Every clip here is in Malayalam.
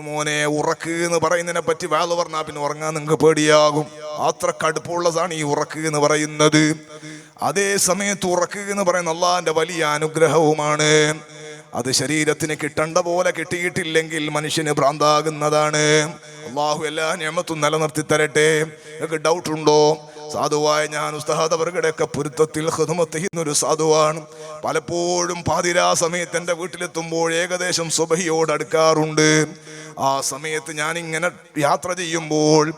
മോനെ ഉറക്ക് എന്ന് പറയുന്നതിനെ പറ്റി വേള പറഞ്ഞാൽ പിന്നെ ഉറങ്ങാൻ നിങ്ങൾക്ക് പേടിയാകും. അത്ര കടുപ്പുള്ളതാണ് ഈ ഉറക്ക് എന്ന് പറയുന്നത്. അതേ സമയത്ത് ഉറക്ക് എന്ന് പറയുന്ന അള്ളാഹിന്റെ വലിയ അനുഗ്രഹവുമാണ്. അത് ശരീരത്തിന് കിട്ടേണ്ട പോലെ കിട്ടിയിട്ടില്ലെങ്കിൽ മനുഷ്യന് ഭ്രാന്താകുന്നതാണ്. അള്ളാഹു എല്ലാ നിയമത്തും നിലനിർത്തി തരട്ടെ. നിങ്ങൾക്ക് ഡൗട്ട് ഉണ്ടോ? സാധുവായ ഞാൻ ഉസ്താദ് അവരുടെയൊക്കെ പൊരുത്തത്തിൽ ഹൃദമത്ത് സാധുവാണ്. പലപ്പോഴും പാതിരാ സമയത്ത് എന്റെ വീട്ടിലെത്തുമ്പോൾ ഏകദേശം സുബഹിയോട് അടുക്കാറുണ്ട്. ആ സമയത്ത് ഞാൻ ഇങ്ങനെ യാത്ര ചെയ്യുമ്പോൾ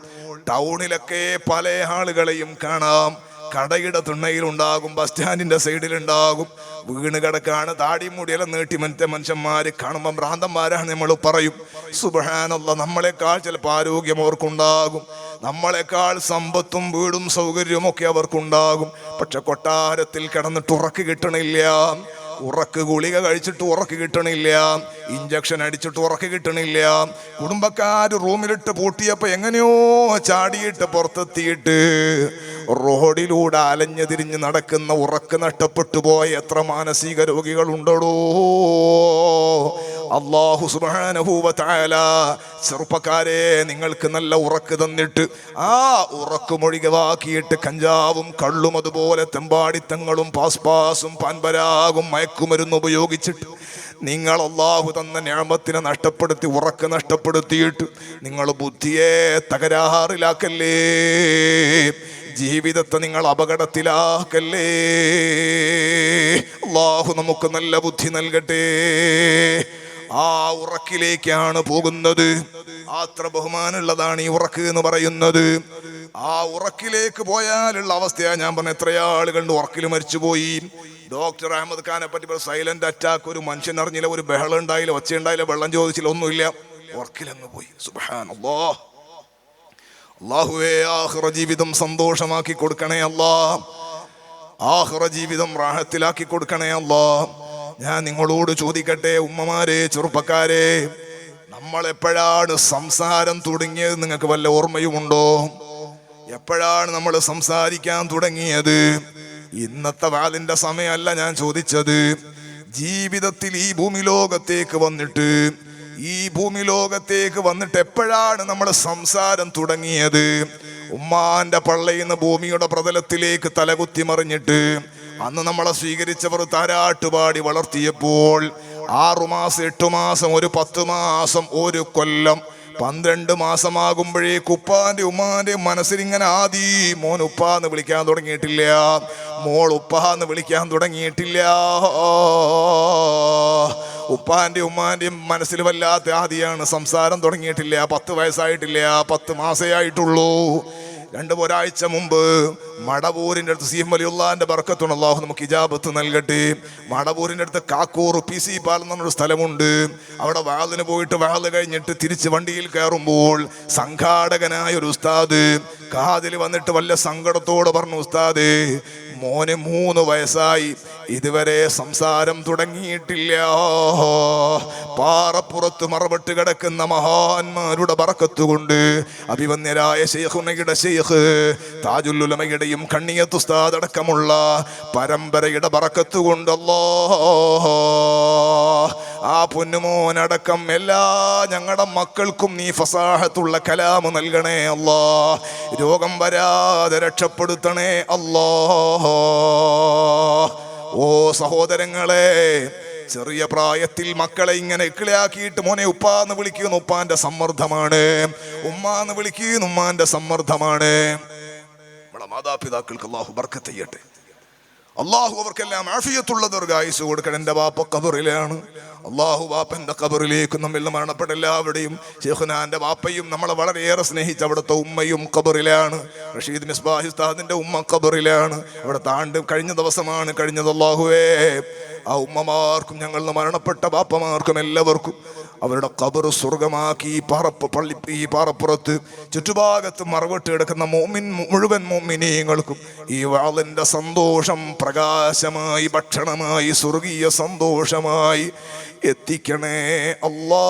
ടൗണിലൊക്കെ പല ആളുകളെയും കാണാം. കടയുടെ തുണ്ണയിൽ ഉണ്ടാകും ബസ് സ്റ്റാൻഡിന്റെ സൈഡിൽ ഉണ്ടാകും വീണ് കിടക്കാണ്. താടി മുടിയെല്ലാം നീട്ടി മറ്റേ മനുഷ്യന്മാര് കാണുമ്പോൾ ഭ്രാന്തന്മാരാണ് നമ്മൾ പറയും. സുബഹാനുള്ള നമ്മളെക്കാൾ ചിലപ്പോൾ ആരോഗ്യം അവർക്കുണ്ടാകും. നമ്മളെക്കാൾ സമ്പത്തും വീടും സൗകര്യവും ഒക്കെ അവർക്കുണ്ടാകും. പക്ഷെ കൊട്ടാരത്തിൽ കിടന്നിട്ട് ഉറക്ക് കിട്ടണില്ല. ഉറക്ക് ഗുളിക കഴിച്ചിട്ട് ഉറക്ക് കിട്ടണില്ല. ഇഞ്ചക്ഷൻ അടിച്ചിട്ട് ഉറക്ക് കിട്ടണില്ല. കുടുംബക്കാർ റൂമിലിട്ട് പൂട്ടിയപ്പോൾ എങ്ങനെയോ ചാടിയിട്ട് പുറത്തെത്തിയിട്ട് റോഡിലൂടെ അലഞ്ഞു തിരിഞ്ഞ് നടക്കുന്ന ഉറക്ക് നഷ്ടപ്പെട്ടു പോയ എത്ര മാനസിക രോഗികളുണ്ടോ അള്ളാഹു സുബാനഹൂവ തായാല ചെറുപ്പക്കാരെ നിങ്ങൾക്ക് നല്ല ഉറക്ക് തന്നിട്ട് ആ ഉറക്ക് മൊഴികവാക്കിയിട്ട് കഞ്ചാവും കള്ളും അതുപോലെ തെമ്പാടിത്തങ്ങളും പാസ്പാസും പാൻപരാഗും മയക്കുമരുന്ന് ഉപയോഗിച്ചിട്ട് നിങ്ങൾ അള്ളാഹു തന്ന ഞാമത്തിനെ നഷ്ടപ്പെടുത്തി ഉറക്ക് നഷ്ടപ്പെടുത്തിയിട്ട് നിങ്ങൾ ബുദ്ധിയെ തകരാറിലാക്കല്ലേ? ജീവിതത്തെ നിങ്ങൾ അപകടത്തിലാക്കല്ലേ? അള്ളാഹു നമുക്ക് നല്ല ബുദ്ധി നൽകട്ടെ. ആ ഉറക്കിലേക്കാണ് പോകുന്നത്. അത്ര ബഹുമാനമുള്ളതാണ് ഈ ഉറക്ക് എന്ന് പറയുന്നത്. ആ ഉറക്കിലേക്ക് പോയാലുള്ള അവസ്ഥയാണ് ഞാൻ പറഞ്ഞ എത്ര ആളുകൾ ഉറക്കിൽ മരിച്ചുപോയി. ഡോക്ടർ അഹമ്മദ് ഖാനെ പറ്റി സൈലന്റ് അറ്റാക്ക് ഒരു മനുഷ്യൻ അറിഞ്ഞില്ല ഒരു ബഹളം ഉണ്ടായില്ല ഒച്ച ഉണ്ടായില്ല വെള്ളം ചോദിച്ചില്ല ഒന്നുമില്ല. ഉറക്കിലങ്ങ് പോയി. സുബാൻ അള്ളാഹ് അള്ളാഹുവേ ആഹ്റ ജീവിതം സന്തോഷമാക്കി കൊടുക്കണേ അല്ലാ. ആഹ്റ ജീവിതം റാഹത്തിലാക്കി കൊടുക്കണേ അല്ലാ. ഞാൻ നിങ്ങളോട് ചോദിക്കട്ടെ ഉമ്മമാരെ ചെറുപ്പക്കാരെ. നമ്മൾ എപ്പോഴാണ് സംസാരം തുടങ്ങിയത്? നിങ്ങൾക്ക് വല്ല ഓർമ്മയുമുണ്ടോ? എപ്പോഴാണ് നമ്മൾ സംസാരിക്കാൻ തുടങ്ങിയത്? ഇന്നത്തെ വാലിന്റെ സമയമല്ല ഞാൻ ചോദിച്ചത്. ജീവിതത്തിൽ ഈ ഭൂമി ലോകത്തേക്ക് വന്നിട്ട് ഈ ഭൂമി ലോകത്തേക്ക് വന്നിട്ട് എപ്പോഴാണ് നമ്മൾ സംസാരം തുടങ്ങിയത്? ഉമ്മാന്റെ പള്ളയിൽ നിന്ന് ഭൂമിയുടെ പ്രതലത്തിലേക്ക് തലകുത്തി മറിഞ്ഞിട്ട് അന്ന് നമ്മളെ സ്വീകരിച്ചവർ താരാട്ടുപാടി വളർത്തിയപ്പോൾ ആറുമാസം എട്ടു മാസം ഒരു പത്ത് മാസം ഒരു കൊല്ലം പന്ത്രണ്ട് മാസമാകുമ്പോഴേക്ക് ഉപ്പാന്റെ ഉമ്മാന്റെ മനസ്സിൽ ഇങ്ങനെ ആദി മോൻ ഉപ്പാന്ന് വിളിക്കാൻ തുടങ്ങിയിട്ടില്ല മോൾ ഉപ്പാന്ന് വിളിക്കാൻ തുടങ്ങിയിട്ടില്ല. ഉപ്പാന്റെ ഉമ്മാന്റെയും മനസ്സിൽ വല്ലാത്ത ആദിയാണ് സംസാരം തുടങ്ങിയിട്ടില്ല പത്ത് വയസ്സായിട്ടില്ല പത്ത് മാസേ ആയിട്ടുള്ളൂ. രണ്ട് ഒരാഴ്ച മുമ്പ് മടവൂരിന്റെ അടുത്ത് സി എം അലി ബർക്കത്തുണ്ട്. അള്ളാഹു നമുക്ക് ഇജാബത്ത് നൽകട്ടെ. മടവൂരിന്റെ അടുത്ത് കാക്കൂർ പി സി പാലം എന്നൊരു സ്ഥലമുണ്ട്. അവിടെ വാതിന് പോയിട്ട് വാത് കഴിഞ്ഞിട്ട് തിരിച്ച് വണ്ടിയിൽ കയറുമ്പോൾ സംഘാടകനായ ഒരു ഉസ്താദ് കാതിൽ വന്നിട്ട് വല്ല സങ്കടത്തോട് പറഞ്ഞു ഉസ്താദ് മോന് മൂന്ന് വയസ്സായി. ഇതുവരെ സംസാരം തുടങ്ങിയിട്ടില്ല. പാറപ്പുറത്ത് മറവിട്ട് കിടക്കുന്ന മഹാന്മാരുടെ ബറക്കത്തുകൊണ്ട് അഭിവന്യരായ ശേഖുനയുടെ ശേഖ് താജുല്ലുലമയുടെയും കണ്ണിയത്തുസ്താദ് അടക്കമുള്ള പരമ്പരയുടെ പറക്കത്തുകൊണ്ടല്ലോ ആ പൊന്നുമോനടക്കം എല്ലാ ഞങ്ങളുടെ മക്കൾക്കും നീ ഫസാഹത്തുള്ള കലാമ് നൽകണേ അല്ലോ രോഗം വരാതെ രക്ഷപ്പെടുത്തണേ അല്ലോ ഓ സഹോദരങ്ങളെ ചെറിയ പ്രായത്തിൽ മക്കളെ ഇങ്ങനെ ഇക്കിളയാക്കിയിട്ട് മോനെ ഉപ്പാന്ന് വിളിക്കുന്ന. ഉപ്പാന്റെ സമ്മർദ്ദമാണ്. ഉമ്മാന്ന് വിളിക്കുന്ന. ഉമ്മാന്റെ സമ്മർദ്ദമാണ്. നമ്മളെ മാതാപിതാക്കൾക്ക് അള്ളാഹു ബർക്കത്ത് ചെയ്യട്ടെ. അള്ളാഹു അവർക്കെല്ലാം ആഫിയത്തുള്ള ദീർഘായുസ് കൊടുക്കണം. എന്റെ ബാപ്പ കബറിലാണ് അള്ളാഹു ബാപ്പന്റെ കബറിലേക്ക് നമ്മിൽ മരണപ്പെട്ട എല്ലാവരുടെയും ഷെഹ്നാന്റെ ബാപ്പയും നമ്മളെ വളരെയേറെ സ്നേഹിച്ച അവിടുത്തെ ഉമ്മയും കബറിലാണ് റഷീദ് മിസ്ബാഹി മിസ്ബാഹിസ്താദിന്റെ ഉമ്മ കബറിലാണ് അവിടെ താണ്ട് കഴിഞ്ഞ ദിവസമാണ് കഴിഞ്ഞത് അള്ളാഹുവേ ആ ഉമ്മമാർക്കും ഞങ്ങളുടെ മരണപ്പെട്ട ബാപ്പമാർക്കും എല്ലാവർക്കും അവരുടെ കബറ് സ്വർഗമാക്കി പാറപ്പ് പള്ളി ഈ പാറപ്പുറത്ത് ചുറ്റുഭാഗത്ത് മറവിട്ട് കിടക്കുന്ന മോമിൻ മുഴുവൻ മോമിനീയങ്ങൾക്കും ഈ വാളിന്റെ സന്തോഷം പ്രകാശമായി ഭക്ഷണമായി സ്വർഗീയ സന്തോഷമായി എത്തിക്കണേ അല്ലാ